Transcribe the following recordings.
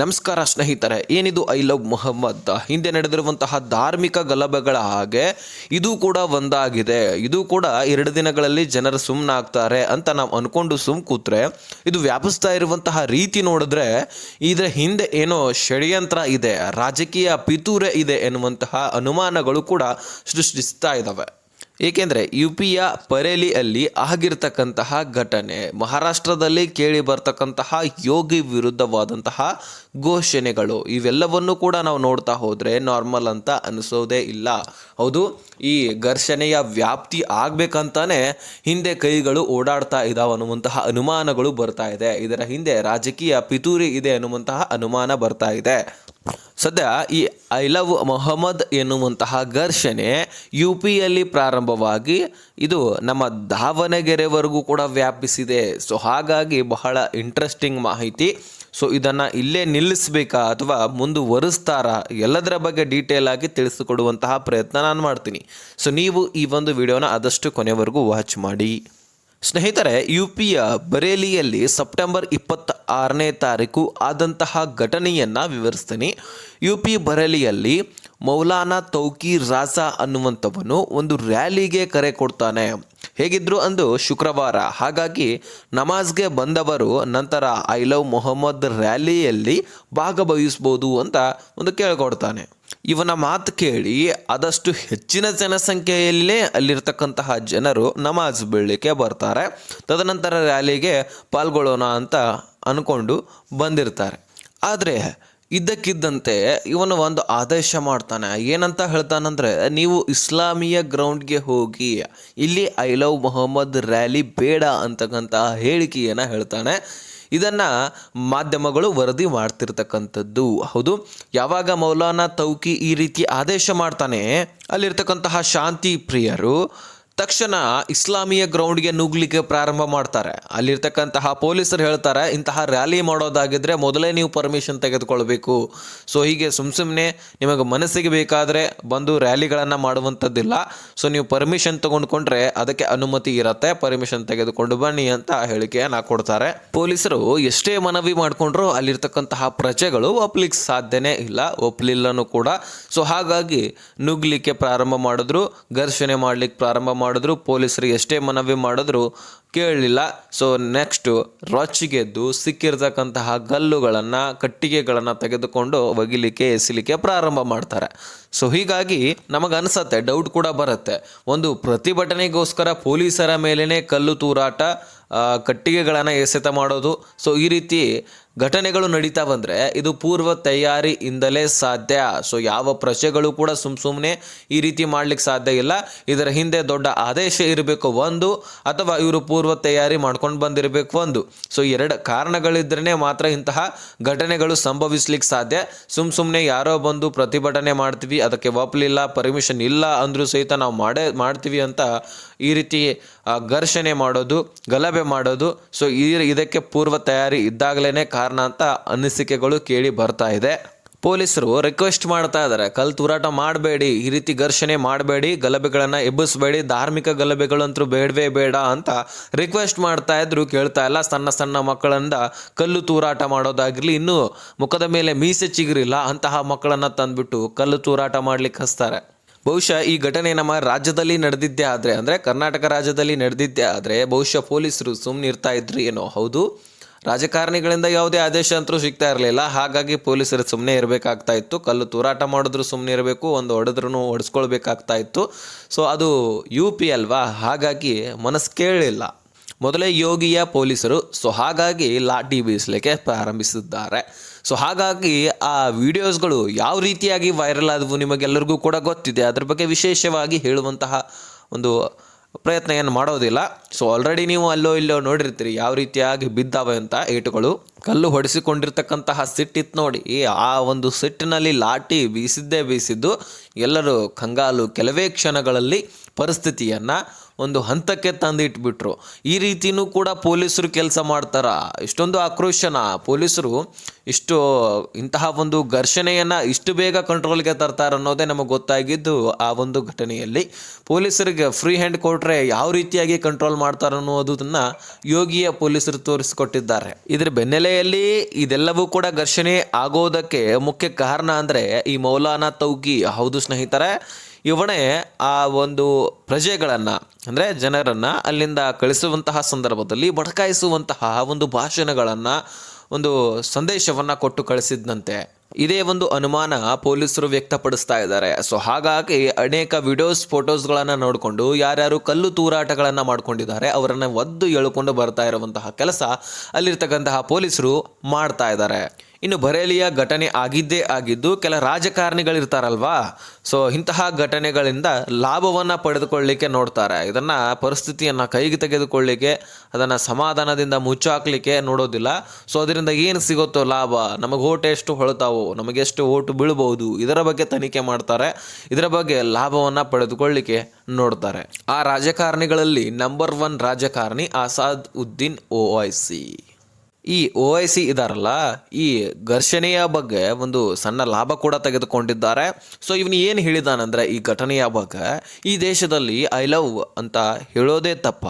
ನಮಸ್ಕಾರ ಸ್ನೇಹಿತರೆ, ಏನಿದು ಐ ಲವ್ ಮೊಹಮ್ಮದ್ ಹಿಂದೆ ನಡೆದಿರುವಂತಹ ಧಾರ್ಮಿಕ ಗಲಭೆಗಳ ಹಾಗೆ ಇದು ಕೂಡ ಒಂದಾಗಿದೆ. ಇದು ಕೂಡ ಎರಡು ದಿನಗಳಲ್ಲಿ ಜನರು ಸುಮ್ಮನಾಗ್ತಾರೆ ಅಂತ ನಾವು ಅಂದ್ಕೊಂಡು ಸುಮ್ ಕೂತ್ರೆ, ಇದು ವ್ಯಾಪಿಸ್ತಾ ಇರುವಂತಹ ರೀತಿ ನೋಡಿದ್ರೆ, ಇದರ ಹಿಂದೆ ಏನೋ ಷಡ್ಯಂತ್ರ ಇದೆ, ರಾಜಕೀಯ ಪಿತೂರೆ ಇದೆ ಎನ್ನುವಂತಹ ಅನುಮಾನಗಳು ಕೂಡ ಸೃಷ್ಟಿಸ್ತಾ ಇದ್ದಾವೆ ಏಕೆಂದರೆ ಯು ಪಿಯ ಪರೇಲಿಯಲ್ಲಿ ಆಗಿರ್ತಕ್ಕಂತಹ ಘಟನೆ, ಮಹಾರಾಷ್ಟ್ರದಲ್ಲಿ ಕೇಳಿ ಬರ್ತಕ್ಕಂತಹ ಯೋಗಿ ವಿರುದ್ಧವಾದಂತಹ ಘೋಷಣೆಗಳು, ಇವೆಲ್ಲವನ್ನು ಕೂಡ ನಾವು ನೋಡ್ತಾ ಹೋದರೆ ನಾರ್ಮಲ್ ಅಂತ ಅನಿಸೋದೇ ಇಲ್ಲ. ಹೌದು, ಈ ಘರ್ಷಣೆಯ ವ್ಯಾಪ್ತಿ ಆಗಬೇಕಂತಾನೆ ಹಿಂದೆ ಕೈಗಳು ಓಡಾಡ್ತಾ ಇದಾವೆ ಅನ್ನುವಂತಹ ಅನುಮಾನಗಳು ಬರ್ತಾ ಇದೆ. ಇದರ ಹಿಂದೆ ರಾಜಕೀಯ ಪಿತೂರಿ ಇದೆ ಅನ್ನುವಂತಹ ಅನುಮಾನ ಬರ್ತಾ ಇದೆ. ಸದ್ಯ ಈ ಐ ಲವ್ ಮೊಹಮ್ಮದ್ ಎನ್ನುವಂತಹ ಘರ್ಷಣೆ ಯು ಪಿಯಲ್ಲಿ ಪ್ರಾರಂಭವಾಗಿ ಇದು ನಮ್ಮ ದಾವಣಗೆರೆವರೆಗೂ ಕೂಡ ವ್ಯಾಪಿಸಿದೆ. ಸೊ ಹಾಗಾಗಿ ಬಹಳ ಇಂಟ್ರೆಸ್ಟಿಂಗ್ ಮಾಹಿತಿ. ಸೊ ಇದನ್ನು ಇಲ್ಲೇ ನಿಲ್ಲಿಸಬೇಕಾ ಅಥವಾ ಮುಂದುವರಿಸ್ತಾರಾ ಎಲ್ಲದರ ಬಗ್ಗೆ ಡೀಟೇಲ್ ಆಗಿ ತಿಳಿಸಿಕೊಡುವಂತಹ ಪ್ರಯತ್ನ ನಾನು ಮಾಡ್ತೀನಿ. ಸೊ ನೀವು ಈ ಒಂದು ವಿಡಿಯೋನ ಆದಷ್ಟು ಕೊನೆವರೆಗೂ ವಾಚ್ ಮಾಡಿ. ಸ್ನೇಹಿತರೆ ಯು ಪಿಯ ಬರೇಲಿಯಲ್ಲಿ ಸೆಪ್ಟೆಂಬರ್ ಇಪ್ಪತ್ತ ಆರನೇ ತಾರೀಕು ಆದಂತಹ ಘಟನೆಯನ್ನು ವಿವರಿಸ್ತೀನಿ. ಯು ಪಿ ಬರೇಲಿಯಲ್ಲಿ ಮೌಲಾನಾ ತೌಕಿ ರಾಸಾ ಅನ್ನುವಂಥವನು ಒಂದು ರ್ಯಾಲಿಗೆ ಕರೆ ಕೊಡ್ತಾನೆ. ಹೇಗಿದ್ರು ಅಂದು ಶುಕ್ರವಾರ. ಹಾಗಾಗಿ ನಮಾಜ್ಗೆ ಬಂದವರು ನಂತರ ಐ ಲವ್ ಮೊಹಮ್ಮದ್ ರ್ಯಾಲಿಯಲ್ಲಿ ಭಾಗವಹಿಸ್ಬೋದು ಅಂತ ಒಂದು ಕೇಳ್ಕೊಡ್ತಾನೆ. ಇವನ ಮಾತು ಕೇಳಿ ಆದಷ್ಟು ಹೆಚ್ಚಿನ ಜನಸಂಖ್ಯೆಯಲ್ಲೇ ಅಲ್ಲಿರ್ತಕ್ಕಂತಹ ಜನರು ನಮಾಜ್ ಬೀಳಲಿಕ್ಕೆ ಬರ್ತಾರೆ. ತದನಂತರ ರ್ಯಾಲಿಗೆ ಪಾಲ್ಗೊಳ್ಳೋಣ ಅಂತ ಅಂದ್ಕೊಂಡು ಬಂದಿರ್ತಾರೆ. ಆದರೆ ಇದ್ದಕ್ಕಿದ್ದಂತೆ ಇವನು ಒಂದು ಆದೇಶ ಮಾಡ್ತಾನೆ. ಏನಂತ ಹೇಳ್ತಾನಂದ್ರೆ, ನೀವು ಇಸ್ಲಾಮಿಯ ಗ್ರೌಂಡ್ಗೆ ಹೋಗಿ ಇಲ್ಲಿ ಐ ಲವ್ ಮೊಹಮ್ಮದ್ ರ್ಯಾಲಿ ಬೇಡ ಅಂತಕ್ಕಂತಹ ಹೇಳಿಕೆಯನ್ನು ಹೇಳ್ತಾನೆ. ಇದನ್ನು ಮಾಧ್ಯಮಗಳು ವರದಿ ಮಾಡ್ತಿರ್ತಕ್ಕಂಥದ್ದು. ಹೌದು, ಯಾವಾಗ ಮೌಲಾನಾ ತೌಕಿ ಈ ರೀತಿ ಆದೇಶ ಮಾಡ್ತಾನೆ, ಅಲ್ಲಿರ್ತಕ್ಕಂತಹ ಶಾಂತಿ ಪ್ರಿಯರು ತಕ್ಷಣ ಇಸ್ಲಾಮಿಯ ಗ್ರೌಂಡ್ಗೆ ನುಗ್ಲಿಕ್ಕೆ ಪ್ರಾರಂಭ ಮಾಡ್ತಾರೆ. ಅಲ್ಲಿರ್ತಕ್ಕಂತಹ ಪೊಲೀಸರು ಹೇಳ್ತಾರೆ, ಇಂತಹ ರ್ಯಾಲಿ ಮಾಡೋದಾಗಿದ್ರೆ ಮೊದಲೇ ನೀವು ಪರ್ಮಿಷನ್ ತೆಗೆದುಕೊಳ್ಬೇಕು. ಸೊ ಹೀಗೆ ಸುಮ್ ಸುಮ್ಮನೆ ನಿಮಗೆ ಮನಸ್ಸಿಗೆ ಬೇಕಾದರೆ ಬಂದು ರ್ಯಾಲಿಗಳನ್ನು ಮಾಡುವಂಥದ್ದಿಲ್ಲ. ಸೊ ನೀವು ಪರ್ಮಿಷನ್ ತಗೊಂಡ್ಕೊಂಡ್ರೆ ಅದಕ್ಕೆ ಅನುಮತಿ ಇರತ್ತೆ, ಪರ್ಮಿಷನ್ ತೆಗೆದುಕೊಂಡು ಬನ್ನಿ ಅಂತ ಹೇಳಿಕೆಯನ್ನು ಕೊಡ್ತಾರೆ. ಪೊಲೀಸರು ಎಷ್ಟೇ ಮನವಿ ಮಾಡಿಕೊಂಡ್ರು ಅಲ್ಲಿರ್ತಕ್ಕಂತಹ ಪ್ರಜೆಗಳು ಒಪ್ಲಿಕ್ಕೆ ಸಾಧ್ಯನೇ ಇಲ್ಲ, ಒಪ್ಲಿಲ್ಲನೂ ಕೂಡ. ಸೊ ಹಾಗಾಗಿ ನುಗ್ಲಿಕ್ಕೆ ಪ್ರಾರಂಭ ಮಾಡಿದ್ರು, ಘರ್ಷಣೆ ಮಾಡ್ಲಿಕ್ಕೆ ಪ್ರಾರಂಭ ಮಾಡಿದ್ರು, ಪೊಲೀಸರಿಗೆ ಎಷ್ಟೇ ಮನವಿ ಮಾಡಿದ್ರು ಕೇಳಲಿಲ್ಲ. ಸೊ ನೆಕ್ಸ್ಟು ರೊಚ್ಚಿಗೆದ್ದು ಸಿಕ್ಕಿರ್ತಕ್ಕಂತಹ ಗಲ್ಲುಗಳನ್ನು, ಕಟ್ಟಿಗೆಗಳನ್ನು ತೆಗೆದುಕೊಂಡು ಒಗಿಲಿಕ್ಕೆ, ಎಸಿಲಿಕ್ಕೆ ಪ್ರಾರಂಭ ಮಾಡ್ತಾರೆ. ಸೊ ಹೀಗಾಗಿ ನಮಗೆ ಅನಿಸತ್ತೆ ಡೌಟ್ ಕೂಡ ಬರುತ್ತೆ. ಒಂದು ಪ್ರತಿಭಟನೆಗೋಸ್ಕರ ಪೊಲೀಸರ ಮೇಲೇ ಕಲ್ಲು ತೂರಾಟ ಕಟ್ಟಿಗೆಗಳನ್ನು ಎಸೆತ ಮಾಡೋದು. ಸೊ ಈ ರೀತಿ ಘಟನೆಗಳು ನಡೀತಾ ಬಂದರೆ ಇದು ಪೂರ್ವ ತಯಾರಿಯಿಂದಲೇ ಸಾಧ್ಯ. ಸೊ ಯಾವ ಪ್ರಜೆಗಳು ಕೂಡ ಸುಮ್ ಸುಮ್ಮನೆ ಈ ರೀತಿ ಮಾಡ್ಲಿಕ್ಕೆ ಸಾಧ್ಯ ಇಲ್ಲ. ಇದರ ಹಿಂದೆ ದೊಡ್ಡ ಆದೇಶ ಇರಬೇಕು ಒಂದು, ಅಥವಾ ಇವರು ಪೂರ್ವ ತಯಾರಿ ಮಾಡ್ಕೊಂಡು ಬಂದಿರಬೇಕು ಒಂದು. ಸೊ ಎರಡು ಕಾರಣಗಳಿದ್ರೇ ಮಾತ್ರ ಇಂತಹ ಘಟನೆಗಳು ಸಂಭವಿಸ್ಲಿಕ್ಕೆ ಸಾಧ್ಯ. ಸುಮ್ ಸುಮ್ಮನೆ ಯಾರೋ ಬಂದು ಪ್ರತಿಭಟನೆ ಮಾಡ್ತೀವಿ, ಅದಕ್ಕೆ ಒಪ್ಲಿಲ್ಲ ಪರ್ಮಿಷನ್ ಇಲ್ಲ ಅಂದರೂ ಸಹಿತ ನಾವು ಮಾಡೇ, ಮಾಡ್ತೀವಿ ಅಂತ ಈ ರೀತಿ ಘರ್ಷಣೆ ಮಾಡೋದು, ಗಲಭೆ ಮಾಡೋದು, ಸೊ ಈ ಇದಕ್ಕೆ ಪೂರ್ವ ತಯಾರಿ ಇದ್ದಾಗಲೇ ಕಾರಣ ಅಂತ ಅನಿಸಿಕೆಗಳು ಕೇಳಿ ಬರ್ತಾ ಇದೆ. ಪೊಲೀಸರು ರಿಕ್ವೆಸ್ಟ್ ಮಾಡ್ತಾ ಇದ್ದಾರೆ ಕಲ್ ತೂರಾಟ ಮಾಡಬೇಡಿ, ಈ ರೀತಿ ಘರ್ಷಣೆ ಮಾಡಬೇಡಿ, ಗಲಭೆಗಳನ್ನು ಎಬ್ಬಿಸಬೇಡಿ, ಧಾರ್ಮಿಕ ಗಲಭೆಗಳಂತೂ ಬೇಡವೇ ಬೇಡ ಅಂತ ರಿಕ್ವೆಸ್ಟ್ ಮಾಡ್ತಾ ಇದ್ರು, ಕೇಳ್ತಾ ಇಲ್ಲ. ಸಣ್ಣ ಸಣ್ಣ ಮಕ್ಕಳಿಂದ ಕಲ್ಲು ತೂರಾಟ ಮಾಡೋದಾಗಿರಲಿ, ಇನ್ನೂ ಮುಖದ ಮೇಲೆ ಮೀಸೆ ಚಿಗುರಿಲ್ಲ, ಅಂತಹ ಮಕ್ಕಳನ್ನು ತಂದ್ಬಿಟ್ಟು ಕಲ್ಲು ತೂರಾಟ ಮಾಡ್ಲಿಕ್ಕೆ ಹಚ್ತಾರೆ. ಬಹುಶಃ ಈ ಘಟನೆ ನಮ್ಮ ರಾಜ್ಯದಲ್ಲಿ ನಡೆದಿದ್ದೇ ಆದರೆ, ಅಂದರೆ ಕರ್ನಾಟಕ ರಾಜ್ಯದಲ್ಲಿ ನಡೆದಿದ್ದೇ ಆದರೆ ಬಹುಶಃ ಪೊಲೀಸರು ಸುಮ್ಮನೆ ಇರ್ತಾ ಇದ್ರು ಏನೋ. ಹೌದು, ರಾಜಕಾರಣಿಗಳಿಂದ ಯಾವುದೇ ಆದೇಶ ಅಂತೂ ಸಿಗ್ತಾ ಇರಲಿಲ್ಲ. ಹಾಗಾಗಿ ಪೊಲೀಸರು ಸುಮ್ಮನೆ ಇರಬೇಕಾಗ್ತಾ ಇತ್ತು. ಕಲ್ಲು ತೂರಾಟ ಮಾಡಿದ್ರು ಸುಮ್ಮನೆ ಇರಬೇಕು, ಒಂದು ಹೊಡೆದ್ರೂ ಹೊಡೆಸ್ಕೊಳ್ಬೇಕಾಗ್ತಾ ಇತ್ತು. ಸೊ ಅದು ಯು ಪಿ ಅಲ್ವಾ? ಹಾಗಾಗಿ ಮನಸ್ಸು ಕೇಳಲಿಲ್ಲ. ಮೊದಲೇ ಯೋಗಿಯ ಪೊಲೀಸರು ಸೊ ಹಾಗಾಗಿ ಲಾಠಿ ಬೀಸಲಿಕ್ಕೆ ಪ್ರಾರಂಭಿಸಿದ್ದಾರೆ. ಸೊ ಹಾಗಾಗಿ ಆ ವಿಡಿಯೋಸ್ಗಳು ಯಾವ ರೀತಿಯಾಗಿ ವೈರಲ್ ಆದವು ನಿಮಗೆಲ್ಲರಿಗೂ ಕೂಡ ಗೊತ್ತಿದೆ. ಅದ್ರ ಬಗ್ಗೆ ವಿಶೇಷವಾಗಿ ಹೇಳುವಂತಹ ಒಂದು ಪ್ರಯತ್ನ ಏನು ಮಾಡೋದಿಲ್ಲ. ಸೊ ಆಲ್ರೆಡಿ ನೀವು ಅಲ್ಲೋ ಇಲ್ಲೋ ನೋಡಿರ್ತೀರಿ ಯಾವ ರೀತಿಯಾಗಿ ಬಿದ್ದಾವೆ ಅಂತ ಏಟುಗಳು. ಕಲ್ಲು ಹೊಡೆಸಿಕೊಂಡಿರ್ತಕ್ಕಂತಹ ಸಿಟ್ಟಿತ್ತು ನೋಡಿ. ಆ ಒಂದು ಸಿಟ್ಟಿನಲ್ಲಿ ಲಾಟಿ ಬೀಸಿದ್ದೇ ಬೀಸಿದ್ದು ಎಲ್ಲರೂ ಕಂಗಾಲು ಕೆಲವೇ ಕ್ಷಣಗಳಲ್ಲಿ ಪರಿಸ್ಥಿತಿಯನ್ನು ಒಂದು ಹಂತಕ್ಕೆ ತಂದಿಟ್ಬಿಟ್ರು. ಈ ರೀತಿಯೂ ಕೂಡ ಪೊಲೀಸರು ಕೆಲಸ ಮಾಡ್ತಾರ? ಇಷ್ಟೊಂದು ಆಕ್ರೋಶನ. ಪೊಲೀಸರು ಇಷ್ಟು ಇಂತಹ ಒಂದು ಘರ್ಷಣೆಯನ್ನು ಇಷ್ಟು ಬೇಗ ಕಂಟ್ರೋಲ್ಗೆ ತರ್ತಾರೆ ಅನ್ನೋದೇ ನಮಗೆ ಗೊತ್ತಾಗಿದ್ದು ಆ ಒಂದು ಘಟನೆಯಲ್ಲಿ. ಪೊಲೀಸರಿಗೆ ಫ್ರೀ ಹ್ಯಾಂಡ್ ಕೊಟ್ಟರೆ ಯಾವ ರೀತಿಯಾಗಿ ಕಂಟ್ರೋಲ್ ಮಾಡ್ತಾರೆ ಅನ್ನೋದನ್ನ ಯೋಗಿಯ ಪೊಲೀಸರು ತೋರಿಸಿಕೊಟ್ಟಿದ್ದಾರೆ. ಇದ್ರ ಬೆನ್ನಲ್ಲೇ ವೇಳೆಯಲ್ಲಿ ಇದೆಲ್ಲವೂ ಕೂಡ ಘರ್ಷಣೆ ಆಗೋದಕ್ಕೆ ಮುಖ್ಯ ಕಾರಣ ಅಂದರೆ ಈ ಮೌಲಾನಾ ತೌಗಿ ಹೌದು ಸ್ನೇಹಿತರೆ, ಇವನೇ ಆ ಒಂದು ಪ್ರಜೆಗಳನ್ನು, ಅಂದರೆ ಜನರನ್ನು ಅಲ್ಲಿಂದ ಕಳಿಸುವಂತಹ ಸಂದರ್ಭದಲ್ಲಿ ಬಡಕಾಯಿಸುವಂತಹ ಒಂದು ಭಾಷಣಗಳನ್ನು ಒಂದು ಸಂದೇಶವನ್ನು ಕೊಟ್ಟು ಕಳಿಸಿದ್ದಂತೆ ಇದೇ ಒಂದು ಅನುಮಾನ ಪೊಲೀಸರು ವ್ಯಕ್ತಪಡಿಸ್ತಾ ಇದ್ದಾರೆ. ಸೊ ಹಾಗಾಗಿ ಅನೇಕ ವಿಡಿಯೋಸ್ ಫೋಟೋಸ್ಗಳನ್ನು ನೋಡಿಕೊಂಡು ಯಾರ್ಯಾರು ಕಲ್ಲು ತೂರಾಟಗಳನ್ನು ಮಾಡ್ಕೊಂಡಿದ್ದಾರೆ, ಅವರನ್ನು ಒದ್ದು ಎಳ್ಕೊಂಡು ಬರ್ತಾ ಇರುವಂತಹ ಕೆಲಸ ಅಲ್ಲಿರ್ತಕ್ಕಂತಹ ಪೊಲೀಸರು ಮಾಡ್ತಾ ಇದ್ದಾರೆ. ಇನ್ನು ಬರೇಲಿಯ ಘಟನೆ ಆಗಿದ್ದೇ ಆಗಿದ್ದು ಕೆಲ ರಾಜಕಾರಣಿಗಳಿರ್ತಾರಲ್ವಾ? ಸೊ ಇಂತಹ ಘಟನೆಗಳಿಂದ ಲಾಭವನ್ನು ಪಡೆದುಕೊಳ್ಳಿಕ್ಕೆ ನೋಡ್ತಾರೆ. ಇದನ್ನು ಪರಿಸ್ಥಿತಿಯನ್ನು ಕೈಗೆ ತೆಗೆದುಕೊಳ್ಳಿಕ್ಕೆ, ಅದನ್ನು ಸಮಾಧಾನದಿಂದ ಮುಚ್ಚಾಕ್ಲಿಕ್ಕೆ ನೋಡೋದಿಲ್ಲ. ಸೊ ಅದರಿಂದ ಏನು ಸಿಗುತ್ತೋ ಲಾಭ? ನಮಗೆ ಓಟ್ ಎಷ್ಟು ಹೊಳ್ತಾವೋ ನಮಗೆಷ್ಟು ಓಟು ಬೀಳ್ಬೋದು? ಇದರ ಬಗ್ಗೆ ತನಿಖೆ ಮಾಡ್ತಾರೆ. ಇದರ ಬಗ್ಗೆ ಲಾಭವನ್ನು ಪಡೆದುಕೊಳ್ಳಿಕ್ಕೆ ನೋಡ್ತಾರೆ. ಆ ರಾಜಕಾರಣಿಗಳಲ್ಲಿ ನಂಬರ್ ಒನ್ ರಾಜಕಾರಣಿ ಆಸಾದ್ ಉದ್ದೀನ್ ಓ ಐ ಸಿ. ಈ ಒ ಐ ಸಿ ಇದಾರಲ್ಲ, ಈ ಘರ್ಷಣೆಯ ಬಗ್ಗೆ ಒಂದು ಸಣ್ಣ ಲಾಭ ಕೂಡ ತೆಗೆದುಕೊಂಡಿದ್ದಾರೆ. ಸೊ ಇವನು ಏನು ಹೇಳಿದಾನಂದ್ರೆ, ಈ ಘಟನೆಯ ಬಗ್ಗೆ ಈ ದೇಶದಲ್ಲಿ ಐ ಲವ್ ಅಂತ ಹೇಳೋದೇ ತಪ್ಪ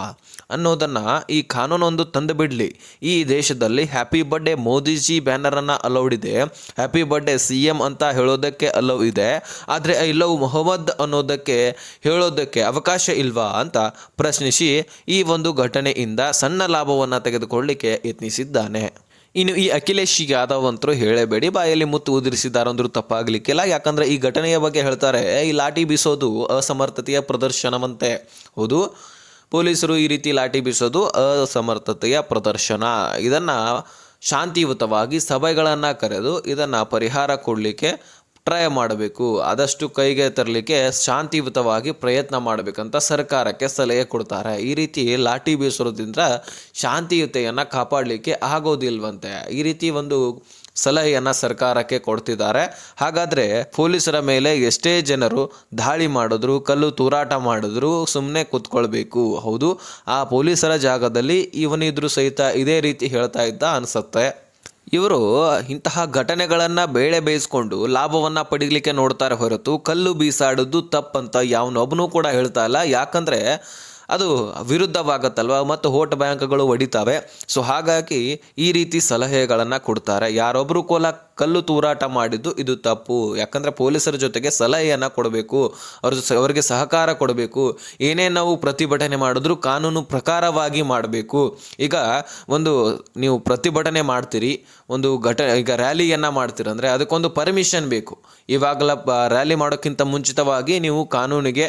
ಅನ್ನೋದನ್ನು ಈ ಕಾನೂನೊಂದು ತಂದು ಬಿಡಲಿ. ಈ ದೇಶದಲ್ಲಿ ಹ್ಯಾಪಿ ಬರ್ಡೇ ಮೋದಿಜಿ ಬ್ಯಾನರನ್ನು ಅಲೌಡ್ ಇದೆ. ಹ್ಯಾಪಿ ಬರ್ಡೇ ಸಿ ಎಂ ಅಂತ ಹೇಳೋದಕ್ಕೆ ಅಲೌ ಇದೆ. ಆದರೆ ಐ ಲವ್ ಮೊಹಮ್ಮದ್ ಅನ್ನೋದಕ್ಕೆ ಹೇಳೋದಕ್ಕೆ ಅವಕಾಶ ಇಲ್ವಾ ಅಂತ ಪ್ರಶ್ನಿಸಿ ಈ ಒಂದು ಘಟನೆಯಿಂದ ಸಣ್ಣ ಲಾಭವನ್ನು ತೆಗೆದುಕೊಳ್ಳಿಕ್ಕೆ ಇನ್ನು ಈ ಅಖಿಲೇಶ್ ಯಾದವ್ ಹೇಳೇಬೇಡಿ, ಬಾಯಲ್ಲಿ ಮುತ್ತು ಉದುರಿಸಿದ್ದಾರಂದ್ರೂ ತಪ್ಪಾಗಲಿಕ್ಕಿಲ್ಲ. ಯಾಕಂದ್ರೆ ಈ ಘಟನೆಯ ಬಗ್ಗೆ ಹೇಳ್ತಾರೆ ಈ ಲಾಠಿ ಬೀಸೋದು ಅಸಮರ್ಥತೆಯ ಪ್ರದರ್ಶನವಂತೆ. ಹೌದು. ಪೊಲೀಸರು ಈ ರೀತಿ ಲಾಠಿ ಬೀಸೋದು ಅಸಮರ್ಥತೆಯ ಪ್ರದರ್ಶನ. ಇದನ್ನು ಶಾಂತಿಯುತವಾಗಿ ಸಭೆಗಳನ್ನು ಕರೆದು ಇದನ್ನು ಪರಿಹಾರ ಕೊಡಲಿಕ್ಕೆ ಟ್ರೈ ಮಾಡಬೇಕು, ಆದಷ್ಟು ಕೈಗೆ ತರಲಿಕ್ಕೆ ಶಾಂತಿಯುತವಾಗಿ ಪ್ರಯತ್ನ ಮಾಡಬೇಕಂತ ಸರ್ಕಾರಕ್ಕೆ ಸಲಹೆ ಕೊಡ್ತಾರೆ. ಈ ರೀತಿ ಲಾಠಿ ಬೀಸೋದ್ರಿಂದ ಶಾಂತಿಯುತೆಯನ್ನು ಕಾಪಾಡಲಿಕ್ಕೆ ಆಗೋದಿಲ್ವಂತೆ. ಈ ರೀತಿ ಒಂದು ಸಲಹೆಯನ್ನು ಸರ್ಕಾರಕ್ಕೆ ಕೊಡ್ತಿದ್ದಾರೆ. ಹಾಗಾದರೆ ಪೊಲೀಸರ ಮೇಲೆ ಎಷ್ಟೇ ಜನರು ದಾಳಿ ಮಾಡಿದ್ರು, ಕಲ್ಲು ತೂರಾಟ ಮಾಡಿದ್ರು ಸುಮ್ಮನೆ ಕೂತ್ಕೊಳ್ಬೇಕು. ಹೌದು, ಆ ಪೊಲೀಸರ ಜಾಗದಲ್ಲಿ ಇವನಿದ್ರು ಸಹಿತ ಇದೇ ರೀತಿ ಹೇಳ್ತಾ ಇದ್ದ ಅನಿಸುತ್ತೆ. ಇವರು ಇಂತಹ ಘಟನೆಗಳನ್ನು ಬೇಳೆ ಬೇಯಿಸ್ಕೊಂಡು ಲಾಭವನ್ನು ಪಡೀಲಿಕ್ಕೆ ನೋಡ್ತಾರೆ ಹೊರತು ಕಲ್ಲು ಬೀಸಾಡೋದು ತಪ್ಪಂತ ಯಾವನೊಬ್ಬನೂ ಕೂಡ ಹೇಳ್ತಾ ಇಲ್ಲ. ಯಾಕಂದರೆ ಅದು ವಿರುದ್ಧವಾಗತ್ತಲ್ವ? ಮತ್ತು ಹೋಟ್ ಬ್ಯಾಂಕ್ಗಳು ಒಡಿತಾವೆ ಸೊ ಹಾಗಾಗಿ ಈ ರೀತಿ ಸಲಹೆಗಳನ್ನು ಕೊಡ್ತಾರೆ. ಯಾರೊಬ್ಬರು ಕೋಲ ಕಲ್ಲು ತೂರಾಟ ಮಾಡಿದ್ದು ಇದು ತಪ್ಪು. ಯಾಕಂದರೆ ಪೊಲೀಸರ ಜೊತೆಗೆ ಸಲಹೆಯನ್ನು ಕೊಡಬೇಕು, ಅವ್ರ ಅವರಿಗೆ ಸಹಕಾರ ಕೊಡಬೇಕು, ಏನೇ ನಾವು ಪ್ರತಿಭಟನೆ ಮಾಡಿದ್ರೂ ಕಾನೂನು ಪ್ರಕಾರವಾಗಿ ಮಾಡಬೇಕು. ಈಗ ಒಂದು ನೀವು ಪ್ರತಿಭಟನೆ ಮಾಡ್ತೀರಿ, ಒಂದು ಘಟ, ಈಗ ರ್ಯಾಲಿಯನ್ನು ಮಾಡ್ತೀರಿ ಅಂದರೆ ಅದಕ್ಕೊಂದು ಪರ್ಮಿಷನ್ ಬೇಕು. ಇವಾಗಲ ರ್ಯಾಲಿ ಮಾಡೋಕ್ಕಿಂತ ಮುಂಚಿತವಾಗಿ ನೀವು ಕಾನೂನಿಗೆ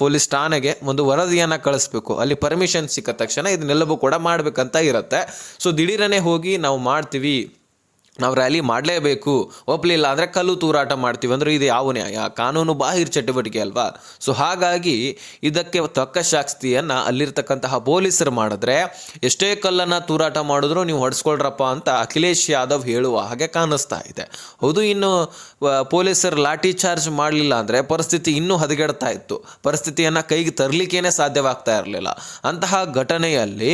ಪೊಲೀಸ್ ಠಾಣೆಗೆ ಒಂದು ವರದಿಯನ್ನು ಕಳಿಸ್ಬೇಕು. ಅಲ್ಲಿ ಪರ್ಮಿಷನ್ ಸಿಕ್ಕ ತಕ್ಷಣ ಇದನ್ನೆಲ್ಲವೂ ಕೂಡ ಮಾಡಬೇಕಂತ ಇರುತ್ತೆ. ಸೊ ದಿಢೀರನೆ ಹೋಗಿ ನಾವು ಮಾಡ್ತೀವಿ. ನಾವು ರ್ಯಾಲಿ ಮಾಡಲೇಬೇಕು. ಒಪ್ಪಲಿಲ್ಲ ಅಂದರೆ ಕಲ್ಲು ತೂರಾಟ ಮಾಡ್ತೀವಿ ಅಂದರೆ ಇದು ಯಾವ ನ್ಯಾಯ? ಕಾನೂನು ಬಾಹಿರ ಚಟುವಟಿಕೆ ಅಲ್ವಾ? ಸೊ ಹಾಗಾಗಿ ಇದಕ್ಕೆ ತಕ್ಕ ಶಾಸ್ತಿಯನ್ನು ಅಲ್ಲಿರ್ತಕ್ಕಂತಹ ಪೊಲೀಸರು ಮಾಡಿದ್ರೆ ಎಷ್ಟೇ ಕಲ್ಲನ್ನು ತೂರಾಟ ಮಾಡಿದ್ರು ನೀವು ಹೊಡೆಸ್ಕೊಳ್ರಪ್ಪ ಅಂತ ಅಖಿಲೇಶ್ ಯಾದವ್ ಹೇಳುವ ಹಾಗೆ ಕಾಣಿಸ್ತಾ ಇದೆ. ಹೌದು, ಇನ್ನು ಪೊಲೀಸರು ಲಾಠಿ ಚಾರ್ಜ್ ಮಾಡಲಿಲ್ಲ ಅಂದರೆ ಪರಿಸ್ಥಿತಿ ಇನ್ನೂ ಹದಗೆಡ್ತಾ ಇತ್ತು. ಪರಿಸ್ಥಿತಿಯನ್ನು ಕೈಗೆ ತರಲಿಕ್ಕೇನೆ ಸಾಧ್ಯವಾಗ್ತಾ ಇರಲಿಲ್ಲ. ಅಂತಹ ಘಟನೆಯಲ್ಲಿ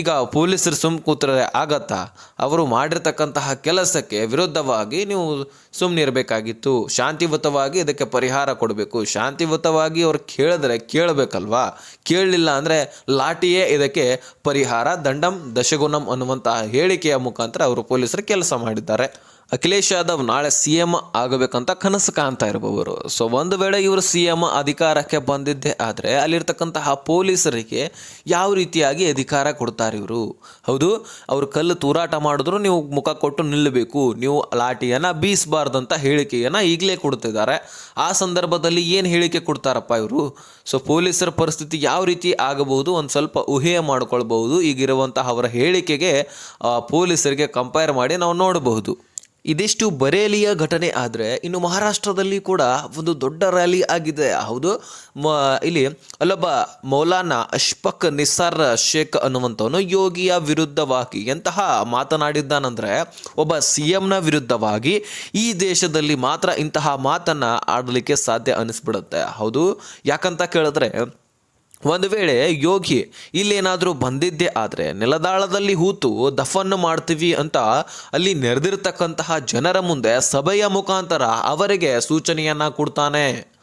ಈಗ ಪೊಲೀಸರು ಸುಮ್ ಕೂತ್ರೆ ಆಗತ್ತಾ? ಅವರು ಮಾಡಿರ್ತಕ್ಕಂತಹ ಕೆಲಸಕ್ಕೆ ವಿರುದ್ಧವಾಗಿ ನೀವು ಸುಮ್ಮನಿರಬೇಕಾಗಿತ್ತು ಶಾಂತಿಯುತವಾಗಿ ಇದಕ್ಕೆ ಪರಿಹಾರ ಕೊಡಬೇಕು. ಶಾಂತಿಯುತವಾಗಿ ಅವ್ರು ಕೇಳಿದ್ರೆ ಕೇಳಬೇಕಲ್ವಾ? ಕೇಳಲಿಲ್ಲ ಅಂದರೆ ಲಾಠಿಯೇ ಇದಕ್ಕೆ ಪರಿಹಾರ, ದಂಡಂ, ದಶಗುಣಂ ಅನ್ನುವಂತಹ ಹೇಳಿಕೆಯ ಮುಖಾಂತರ ಅವರು ಪೊಲೀಸರು ಕೆಲಸ ಮಾಡಿದ್ದಾರೆ. ಅಖಿಲೇಶ್ ಯಾದವ್ ನಾಳೆ ಸಿ ಎಂ ಆಗಬೇಕಂತ ಕನಸು ಕಾಣ್ತಾ ಇರಬಹುದು ಸೊ ಒಂದು ವೇಳೆ ಇವರು ಸಿ ಎಂ ಅಧಿಕಾರಕ್ಕೆ ಬಂದಿದ್ದೇ ಆದರೆ ಅಲ್ಲಿರ್ತಕ್ಕಂತಹ ಪೊಲೀಸರಿಗೆ ಯಾವ ರೀತಿಯಾಗಿ ಅಧಿಕಾರ ಕೊಡ್ತಾರೆ ಇವರು? ಹೌದು, ಅವರು ಕಲ್ಲು ತೂರಾಟ ಮಾಡಿದ್ರು ನೀವು ಮುಖ ಕೊಟ್ಟು ನಿಲ್ಲಬೇಕು, ನೀವು ಲಾಠಿಯನ್ನು ಬೀಸಬಾರ್ದಂತ ಹೇಳಿಕೆಯನ್ನು ಈಗಲೇ ಕೊಡ್ತಿದ್ದಾರೆ. ಆ ಸಂದರ್ಭದಲ್ಲಿ ಏನು ಹೇಳಿಕೆ ಕೊಡ್ತಾರಪ್ಪ ಇವರು? ಸೊ ಪೊಲೀಸರ ಪರಿಸ್ಥಿತಿ ಯಾವ ರೀತಿ ಆಗಬಹುದು, ಒಂದು ಸ್ವಲ್ಪ ಊಹೆ ಮಾಡ್ಕೊಳ್ಬಹುದು, ಈಗಿರುವಂತಹ ಅವರ ಹೇಳಿಕೆಗೆ ಪೊಲೀಸರಿಗೆ ಕಂಪೇರ್ ಮಾಡಿ ನಾವು ನೋಡಬಹುದು. ಇದಿಷ್ಟು ಬರೇಲಿಯ ಘಟನೆ ಆದರೆ ಇನ್ನು ಮಹಾರಾಷ್ಟ್ರದಲ್ಲಿ ಕೂಡ ಒಂದು ದೊಡ್ಡ ರ್ಯಾಲಿ ಆಗಿದೆ. ಹೌದು. ಮ, ಇಲ್ಲಿ ಅಲ್ಲೊಬ್ಬ ಮೌಲಾನಾ ಅಶ್ಫಕ್ ನಿಸಾರ್ ಶೇಖ್ ಅನ್ನುವಂಥವನು ಯೋಗಿಯ ವಿರುದ್ಧವಾಗಿ ಎಂತಹ ಮಾತನಾಡಿದ್ದಾನಂದರೆ ಒಬ್ಬ ಸಿ ಎಂನ ವಿರುದ್ಧವಾಗಿ ಈ ದೇಶದಲ್ಲಿ ಮಾತ್ರ ಇಂತಹ ಮಾತನ್ನು ಆಡಲಿಕ್ಕೆ ಸಾಧ್ಯ ಅನಿಸ್ಬಿಡುತ್ತೆ. ಹೌದು. ಯಾಕಂತ ಕೇಳಿದ್ರೆ ಒಂದು ವೇಳೆ ಯೋಗಿ, ಇಲ್ಲೇನಾದರೂ ಬಂದಿದ್ದೇ ಆದರೆ ನೆಲದಾಳದಲ್ಲಿ ಹೂತು ದಫನ್ನು ಮಾಡ್ತೀವಿ ಅಂತ ಅಲ್ಲಿ ನೆರೆದಿರ್ತಕ್ಕಂತಹ ಜನರ ಮುಂದೆ ಸಭೆಯ ಮುಖಾಂತರ ಅವರಿಗೆ ಸೂಚನೆಯನ್ನು ಕೊಡ್ತಾನೆ.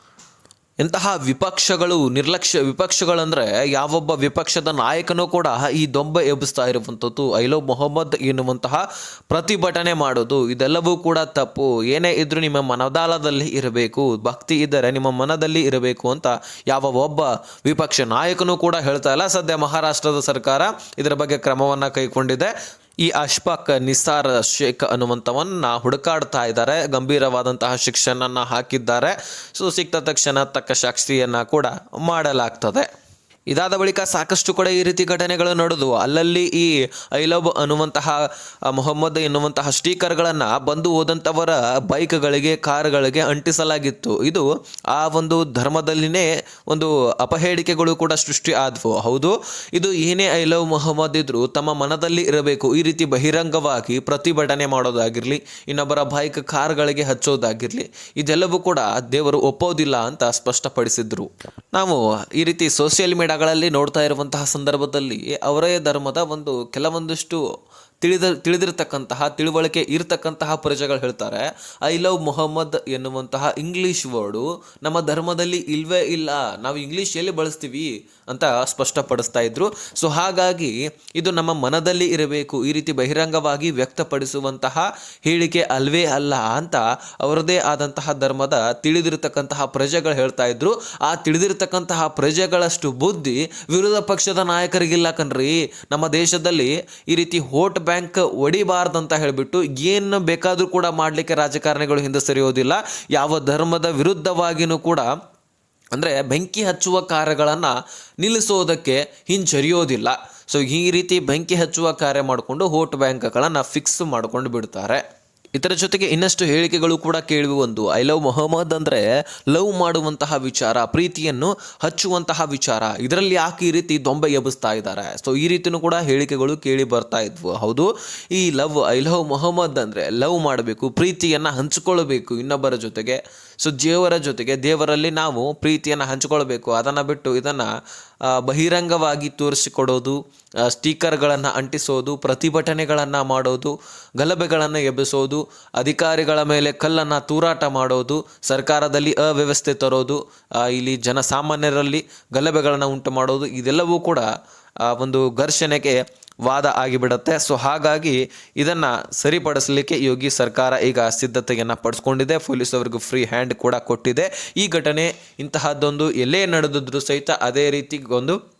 ಇಂತಹ ವಿಪಕ್ಷಗಳು, ನಿರ್ಲಕ್ಷ್ಯ ವಿಪಕ್ಷಗಳಂದ್ರೆ ಯಾವೊಬ್ಬ ವಿಪಕ್ಷದ ನಾಯಕನೂ ಕೂಡ ಈ ದೊಂಬೆ ಎಬ್ಬಿಸ್ತಾ ಇರುವಂಥದ್ದು. ಐಲೋ ಮೊಹಮ್ಮದ್ ಎನ್ನುವಂತಹ ಪ್ರತಿಭಟನೆ ಮಾಡೋದು, ಇದೆಲ್ಲವೂ ಕೂಡ ತಪ್ಪು. ಏನೇ ಇದ್ರೂ ನಿಮ್ಮ ಮನದಾಳದಲ್ಲಿ ಇರಬೇಕು, ಭಕ್ತಿ ಇದ್ದರೆ ನಿಮ್ಮ ಮನದಲ್ಲಿ ಇರಬೇಕು ಅಂತ ಯಾವ ಒಬ್ಬ ವಿಪಕ್ಷ ನಾಯಕನೂ ಕೂಡ ಹೇಳ್ತಾ ಇಲ್ಲ. ಸದ್ಯ ಮಹಾರಾಷ್ಟ್ರದ ಸರ್ಕಾರ ಇದರ ಬಗ್ಗೆ ಕ್ರಮವನ್ನು ಕೈಗೊಂಡಿದೆ. ಈ ಅಶ್ಫಾಕ್ ನಿಸಾರ್ ಶೇಖ್ ಅನ್ನುವಂಥವನ್ನ ಹುಡುಕಾಡ್ತಾ ಇದ್ದಾರೆ. ಗಂಭೀರವಾದಂತಹ ಶಿಕ್ಷೆನನ್ನ ಹಾಕಿದ್ದಾರೆ. ಸೊ, ಸಿಕ್ತ ತಕ್ಷಣ ತಕ್ಕ ಸಾಕ್ಷಿಯನ್ನು ಕೂಡ ಮಾಡಲಾಗ್ತದೆ. ಇದಾದ ಬಳಿಕ ಸಾಕಷ್ಟು ಕಡೆ ಈ ರೀತಿ ಘಟನೆಗಳು ನಡೆದು ಅಲ್ಲಲ್ಲಿ ಈ ಐ ಲವ್ ಅನ್ನುವಂತಹ ಮೊಹಮ್ಮದ್ ಎನ್ನುವಂತಹ ಸ್ಟೀಕರ್ಗಳನ್ನು ಬಂದು ಹೋದಂಥವರ ಬೈಕ್ಗಳಿಗೆ, ಕಾರ್ಗಳಿಗೆ ಅಂಟಿಸಲಾಗಿತ್ತು. ಇದು ಆ ಒಂದು ಧರ್ಮದಲ್ಲಿನೇ ಒಂದು ಅಪಹೇಳಿಕೆಗಳು ಕೂಡ ಸೃಷ್ಟಿ ಆದವು. ಹೌದು, ಇದು ಏನೇ ಐ ಲವ್ ಮೊಹಮ್ಮದ್ ಇದ್ರು ತಮ್ಮ ಮನದಲ್ಲಿ ಇರಬೇಕು. ಈ ರೀತಿ ಬಹಿರಂಗವಾಗಿ ಪ್ರತಿಭಟನೆ ಮಾಡೋದಾಗಿರಲಿ, ಇನ್ನೊಬ್ಬರ ಬೈಕ್ ಕಾರ್ಗಳಿಗೆ ಹಚ್ಚೋದಾಗಿರಲಿ, ಇದೆಲ್ಲವೂ ಕೂಡ ದೇವರು ಒಪ್ಪೋದಿಲ್ಲ ಅಂತ ಸ್ಪಷ್ಟಪಡಿಸಿದ್ರು. ನಾವು ಈ ರೀತಿ ಸೋಷಿಯಲ್ ಮೀಡಿಯಾಗಳಲ್ಲಿ ನೋಡ್ತಾ ಇರುವಂತಹ ಸಂದರ್ಭದಲ್ಲಿ ಅವರೇ ಧರ್ಮದ ಒಂದು ಕೆಲವೊಂದಿಷ್ಟು ತಿಳಿದ, ತಿಳಿದಿರತಕ್ಕಂತಹ, ತಿಳುವಳಿಕೆ ಇರತಕ್ಕಂತಹ ಪ್ರಜೆಗಳು ಹೇಳ್ತಾರೆ, ಐ ಲವ್ ಮೊಹಮ್ಮದ್ ಎನ್ನುವಂತಹ ಇಂಗ್ಲಿಷ್ ವರ್ಡು ನಮ್ಮ ಧರ್ಮದಲ್ಲಿ ಇಲ್ವೇ ಇಲ್ಲ, ನಾವು ಇಂಗ್ಲಿಷ್ ಎಲ್ಲಿ ಬಳಸ್ತೀವಿ ಅಂತ ಸ್ಪಷ್ಟಪಡಿಸ್ತಾ ಇದ್ರು. ಸೊ ಹಾಗಾಗಿ ಇದು ನಮ್ಮ ಮನದಲ್ಲಿ ಇರಬೇಕು, ಈ ರೀತಿ ಬಹಿರಂಗವಾಗಿ ವ್ಯಕ್ತಪಡಿಸುವಂತಹ ಹೇಳಿಕೆ ಅಲ್ವೇ ಅಲ್ಲ ಅಂತ ಅವರದೇ ಆದಂತಹ ಧರ್ಮದ ತಿಳಿದಿರತಕ್ಕಂತಹ ಪ್ರಜೆಗಳು ಹೇಳ್ತಾ ಇದ್ರು. ಆ ತಿಳಿದಿರತಕ್ಕಂತಹ ಪ್ರಜೆಗಳಷ್ಟು ಬುದ್ಧಿ ವಿರೋಧ ಪಕ್ಷದ ನಾಯಕರಿಗಿಲ್ಲ ಕಣ್ರಿ. ನಮ್ಮ ದೇಶದಲ್ಲಿ ಈ ರೀತಿ ಹೋಟ್ ಬ್ಯಾಂಕ್ ಒಡಿಬಾರ್ದಂತ ಹೇಳಿಬಿಟ್ಟು ಏನು ಬೇಕಾದರೂ ಕೂಡ ಮಾಡಲಿಕ್ಕೆ ರಾಜಕಾರಣಿಗಳು ಹಿಂದೆ ಸರಿಯೋದಿಲ್ಲ. ಯಾವ ಧರ್ಮದ ವಿರುದ್ಧವಾಗಿನೂ ಕೂಡ ಅಂದರೆ ಬೆಂಕಿ ಹಚ್ಚುವ ಕಾರ್ಯಗಳನ್ನು ನಿಲ್ಲಿಸೋದಕ್ಕೆ ಹಿಂಜರಿಯೋದಿಲ್ಲ. ಸೊ ಈ ರೀತಿ ಬೆಂಕಿ ಹಚ್ಚುವ ಕಾರ್ಯ ಮಾಡಿಕೊಂಡು ವೋಟ್ ಬ್ಯಾಂಕ್ಗಳನ್ನು ಫಿಕ್ಸ್ ಮಾಡ್ಕೊಂಡು ಬಿಡ್ತಾರೆ. ಇದರ ಜೊತೆಗೆ ಇನ್ನಷ್ಟು ಹೇಳಿಕೆಗಳು ಕೂಡ ಕೇಳುವ ಒಂದು, ಐ ಲವ್ ಮೊಹಮ್ಮದ್ ಅಂದರೆ ಲವ್ ಮಾಡುವಂತಹ ವಿಚಾರ, ಪ್ರೀತಿಯನ್ನು ಹಚ್ಚುವಂತಹ ವಿಚಾರ. ಇದರಲ್ಲಿ ಯಾಕೆ ಈ ರೀತಿ ದೊಂಬೆ ಎಬ್ಬಿಸ್ತಾ ಇದ್ದಾರೆ? ಸೊ ಈ ರೀತಿಯೂ ಕೂಡ ಹೇಳಿಕೆಗಳು ಕೇಳಿ ಬರ್ತಾ ಇದ್ವು. ಹೌದು, ಈ ಲವ್, ಐ ಲವ್ ಮೊಹಮ್ಮದ್ ಅಂದರೆ ಲವ್ ಮಾಡಬೇಕು, ಪ್ರೀತಿಯನ್ನು ಹಂಚಿಕೊಳ್ಳಬೇಕು ಇನ್ನೊಬ್ಬರ ಜೊತೆಗೆ. ಸೊ ದೇವರ ಜೊತೆಗೆ ದೇವರಲ್ಲಿ ನಾವು ಪ್ರೀತಿಯನ್ನು ಹಂಚಿಕೊಳ್ಬೇಕು. ಅದನ್ನು ಬಿಟ್ಟು ಇದನ್ನು ಬಹಿರಂಗವಾಗಿ ತೋರಿಸಿಕೊಡೋದು ಸ್ಟೀಕರ್ಗಳನ್ನು ಅಂಟಿಸೋದು, ಪ್ರತಿಭಟನೆಗಳನ್ನು ಮಾಡೋದು, ಗಲಭೆಗಳನ್ನು ಎಬ್ಬಿಸೋದು, ಅಧಿಕಾರಿಗಳ ಮೇಲೆ ಕಲ್ಲನ್ನು ತೂರಾಟ ಮಾಡೋದು, ಸರ್ಕಾರದಲ್ಲಿ ಅವ್ಯವಸ್ಥೆ ತರೋದು ಇಲ್ಲಿ ಜನಸಾಮಾನ್ಯರಲ್ಲಿ ಗಲಭೆಗಳನ್ನು ಉಂಟು ಮಾಡೋದು, ಇದೆಲ್ಲವೂ ಕೂಡ ಒಂದು ಘರ್ಷಣೆಗೆ ವಾದ ಆಗಿಬಿಡತ್ತೆ. ಸೊ ಹಾಗಾಗಿ ಇದನ್ನು ಸರಿಪಡಿಸಲಿಕ್ಕೆ ಯೋಗಿ ಸರ್ಕಾರ ಈಗ ಸಿದ್ಧತೆಯನ್ನು ಪಡಿಸ್ಕೊಂಡಿದೆ. ಪೊಲೀಸ್ ಅವರಿಗೂ ಫ್ರೀ ಹ್ಯಾಂಡ್ ಕೂಡ ಕೊಟ್ಟಿದೆ. ಈ ಘಟನೆ ಇಂತಹದ್ದೊಂದು ಎಲ್ಲೇ ನಡೆದಿದ್ರು ಸಹಿತ ಅದೇ ರೀತಿ ಒಂದು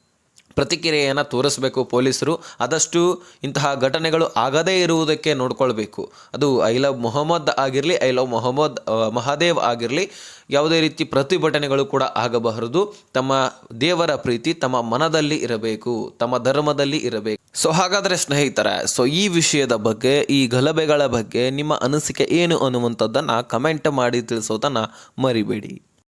ಪ್ರತಿಕ್ರಿಯೆಯನ್ನು ತೋರಿಸಬೇಕು ಪೊಲೀಸರು. ಆದಷ್ಟು ಇಂತಹ ಘಟನೆಗಳು ಆಗದೇ ಇರುವುದಕ್ಕೆ ನೋಡ್ಕೊಳ್ಬೇಕು. ಅದು ಐ ಲವ್ ಮೊಹಮ್ಮದ್ ಆಗಿರಲಿ, ಐ ಲವ್ ಮೊಹಮ್ಮದ್ ಮಹಾದೇವ್ ಆಗಿರಲಿ, ಯಾವುದೇ ರೀತಿ ಪ್ರತಿಭಟನೆಗಳು ಕೂಡ ಆಗಬಾರದು. ತಮ್ಮ ದೇವರ ಪ್ರೀತಿ ತಮ್ಮ ಮನದಲ್ಲಿ ಇರಬೇಕು, ತಮ್ಮ ಧರ್ಮದಲ್ಲಿ ಇರಬೇಕು. ಸೊ, ಹಾಗಾದರೆ ಸ್ನೇಹಿತರೆ, ಸೊ, ಈ ವಿಷಯದ ಬಗ್ಗೆ, ಈ ಗಲಭೆಗಳ ಬಗ್ಗೆ ನಿಮ್ಮ ಅನಿಸಿಕೆ ಏನು ಅನ್ನುವಂಥದ್ದನ್ನು ಕಮೆಂಟ್ ಮಾಡಿ ತಿಳಿಸೋದನ್ನು ಮರಿಬೇಡಿ.